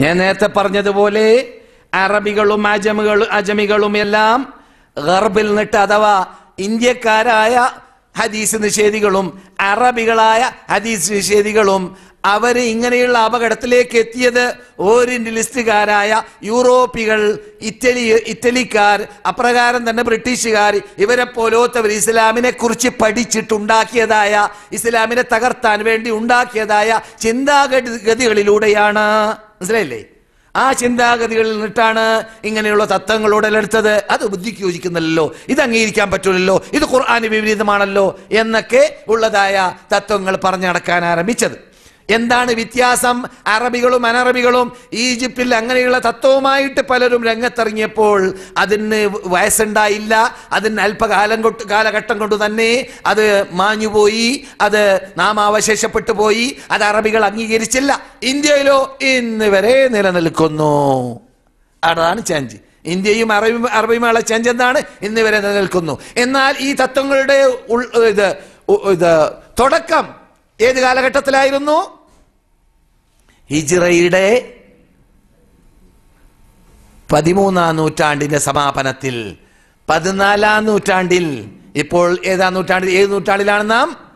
ഞാൻ നേരത്തെ പറഞ്ഞതുപോലെ അറബികളും അജമികളും അജമികളും എല്ലാം ഗർബിൽ നിട്ട് അഥവാ ഇന്ത്യക്കാരായ ഹദീസ് നിഷേധികളും അറബികളായ ഹദീസ് നിഷേധികളും അവർ ഇങ്ങനെയുള്ള അപകടത്തിലേക്ക് എത്തിയത് ഓറിയന്റലിസ്റ്റുകാരായ യൂറോപ്പികൾ ഇറ്റലി ഇറ്റലിക്കാർ അപ്രകാരം തന്നെ ബ്രിട്ടീഷുകാർ ഇവരെ പോലോത്തവർ ഇസ്ലാമിനെ കുറിച്ച് പഠിച്ചിട്ടുണ്ടാക്കിയതായ ഇസ്ലാമിനെ തകർത്താൻ വേണ്ടി ഉണ്ടാക്കിയതായ ചിന്താഗതികളിലൂടെയാണ്. മനസ്സിലായില്ലേ? ആ ചിന്താഗതികളിൽ നിന്നിട്ടാണ് ഇങ്ങനെയുള്ള തത്വങ്ങൾ ഉടലെടുത്തത് അത് ബുദ്ധിക്ക് യോജിക്കുന്നില്ലല്ലോ ഇത് അംഗീകരിക്കാൻ പറ്റില്ലല്ലോ ഇത് ഖുർആാന് വിപരീതമാണല്ലോ എന്നൊക്കെ ഉള്ളതായ തത്വങ്ങൾ പറഞ്ഞു നടക്കാൻ ആരംഭിച്ചത്. എന്താണ് വ്യത്യാസം? അറബികളും അനറബികളും ഈജിപ്തിൽ അങ്ങനെയുള്ള തത്വവുമായിട്ട് പലരും രംഗത്തിറങ്ങിയപ്പോൾ അതിന് വയസ്സുണ്ടായില്ല. അതിന് അല്പകാലം കൊണ്ട് കാലഘട്ടം കൊണ്ട് തന്നെ അത് മാഞ്ഞുപോയി. അത് നാം അവശേഷപ്പെട്ടു പോയി. അത് അറബികൾ അംഗീകരിച്ചില്ല. ഇന്ത്യയിലോ ഇന്ന് വരെ നിലനിൽക്കുന്നു. അതാണ് ചേഞ്ച് ഇന്ത്യയും അറബി അറബിയുമുള്ള ചേഞ്ച് എന്താണ്? ഇന്ന് വരെ നിലനിൽക്കുന്നു. എന്നാൽ ഈ തത്വങ്ങളുടെ ഇത് ഇത് തുടക്കം ഏത് കാലഘട്ടത്തിലായിരുന്നു? ഹിജ്റയുടെ പതിമൂന്നാം നൂറ്റാണ്ടിന്റെ സമാപനത്തിൽ പതിനാലാം നൂറ്റാണ്ടിൽ ഇപ്പോൾ ഏതാ നൂറ്റാണ്ടിൽ ഏത് നൂറ്റാണ്ടിലാണ് നാം?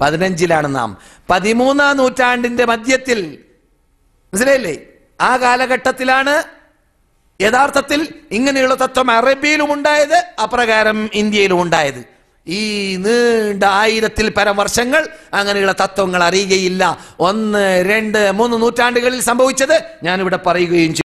പതിനഞ്ചിലാണ് നാം. പതിമൂന്നാം നൂറ്റാണ്ടിന്റെ മധ്യത്തിൽ മനസ്സിലായില്ലേ? ആ കാലഘട്ടത്തിലാണ് യഥാർത്ഥത്തിൽ ഇങ്ങനെയുള്ള തത്വം അറബിയിലും ഉണ്ടായത് അപ്രകാരം ഇന്ത്യയിലും ഉണ്ടായത്. ഈ നീണ്ട ആയിരത്തിൽ പരം വർഷങ്ങൾ അങ്ങനെയുള്ള തത്വങ്ങൾ അറിയുകയില്ല. ഒന്ന് രണ്ട് മൂന്ന് നൂറ്റാണ്ടുകളിൽ സംഭവിച്ചത് ഞാനിവിടെ പറയുകയും ചെയ്യും